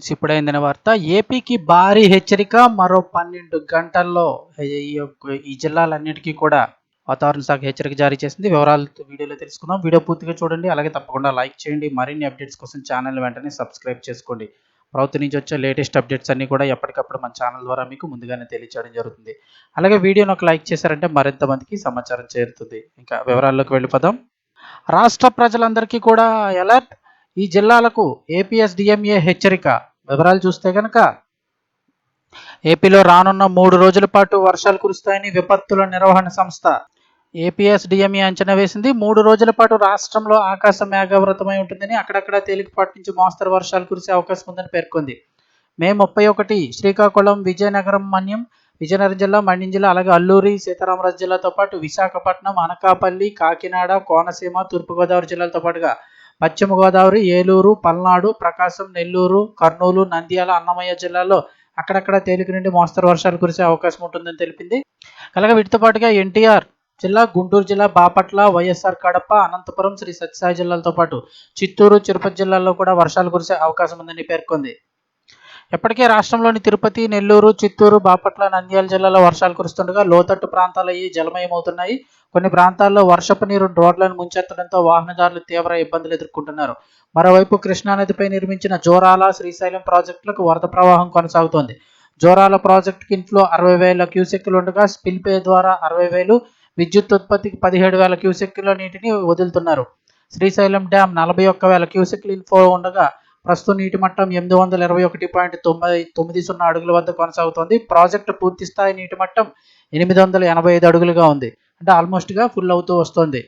Friends, వార్త. ఏపీకి భారీ హెచ్చరిక మరో పన్నెండు గంటల్లో ఈ యొక్క- ఈ జిల్లాలన్నిటికీ కూడా వాతావరణ శాఖ హెచ్చరిక జారీ చేసింది. వివరాలు వీడియోలో తెలుసుకుందాం. వీడియో పూర్తిగా చూడండి. అలాగే తప్పకుండా లైక్ చేయండి. మరిన్ని అప్డేట్స్ కోసం ఛానల్ వెంటనే సబ్స్క్రైబ్ చేసుకోండి. ప్రభుత్వం నుంచి వచ్చే లేటెస్ట్ అప్డేట్స్ అన్ని కూడా ఎప్పటికప్పుడు మన ఛానల్ ద్వారా మీకు ముందుగానే తెలియచేయడం జరుగుతుంది. అలాగే వీడియోని ఒక లైక్ చేశారంటే మరింత మందికి సమాచారం చేరుతుంది. ఇంకా వివరాల్లోకి వెళ్ళిపోదాం. రాష్ట్ర ప్రజలందరికీ కూడా అలర్ట్. ఈ జిల్లాలకు ఏపీఎస్డిఎంఏ హెచ్చరిక. వివరాలు చూస్తే కనుక ఏపీలో రానున్న మూడు రోజుల పాటు వర్షాలు కురుస్తాయని విపత్తుల నిర్వహణ సంస్థ ఏపీఎస్డిఎంఏ అంచనా వేసింది. మూడు రోజుల పాటు రాష్ట్రంలో ఆకాశం మేఘావృతమై ఉంటుందని అక్కడక్కడ తేలికపాటి నుంచి మోస్తరు వర్షాలు కురిసే అవకాశం ఉందని పేర్కొంది. మే ముప్పై ఒకటి శ్రీకాకుళం విజయనగరం మన్యం విజయనగరం జిల్లా మన్యం జిల్లా అలాగే అల్లూరి సీతారామరాజు జిల్లాతో పాటు విశాఖపట్నం అనకాపల్లి కాకినాడ కోనసీమ తూర్పుగోదావరి జిల్లాలతో పాటుగా పశ్చిమ గోదావరి ఏలూరు పల్నాడు ప్రకాశం నెల్లూరు కర్నూలు నంద్యాల అన్నమయ్య జిల్లాల్లో అక్కడక్కడ తేలిక నుండి మోస్తరు వర్షాలు కురిసే అవకాశం ఉంటుందని తెలిపింది. అలాగే వీటితో పాటుగా ఎన్టీఆర్ జిల్లా గుంటూరు జిల్లా బాపట్ల వైఎస్ఆర్ కడప అనంతపురం శ్రీ సత్యసాయి జిల్లాలతో పాటు చిత్తూరు తిరుపతి జిల్లాల్లో కూడా వర్షాలు కురిసే అవకాశం ఉందని పేర్కొంది. ఇప్పటికే రాష్ట్రంలోని తిరుపతి నెల్లూరు చిత్తూరు బాపట్ల నంద్యాల జిల్లాలో వర్షాలు కురుస్తుండగా లోతట్టు ప్రాంతాలు అయ్యి జలమయమవుతున్నాయి. కొన్ని ప్రాంతాల్లో వర్షపు నీరు రోడ్లను ముంచెత్తడంతో వాహనదారులు తీవ్ర ఇబ్బందులు ఎదుర్కొంటున్నారు. మరోవైపు కృష్ణానదిపై నిర్మించిన జోరాల శ్రీశైలం ప్రాజెక్టులకు వరద ప్రవాహం కొనసాగుతోంది. జోరాల ప్రాజెక్టుకి ఇంట్లో అరవై వేల క్యూసెక్కులు ఉండగా స్పిల్పే ద్వారా అరవై వేలు విద్యుత్ ఉత్పత్తికి పదిహేడు వేల క్యూసెక్కుల నీటిని వదులుతున్నారు. శ్రీశైలం డ్యాం నలభై ఒక్క వేల క్యూసెక్లు ఇన్ఫో ఉండగా ప్రస్తుత నీటి మట్టం ఎనిమిది వందల ఇరవై ఒకటి పాయింట్ తొమ్మిది తొమ్మిది సున్నా అడుగుల వద్ద కొనసాగుతోంది. ప్రాజెక్టు పూర్తి స్థాయి నీటి మట్టం ఎనిమిది వందల ఎనభై ఐదు అడుగులుగా ఉంది. అంటే ఆల్మోస్ట్గా ఫుల్ అవుతూ వస్తుంది.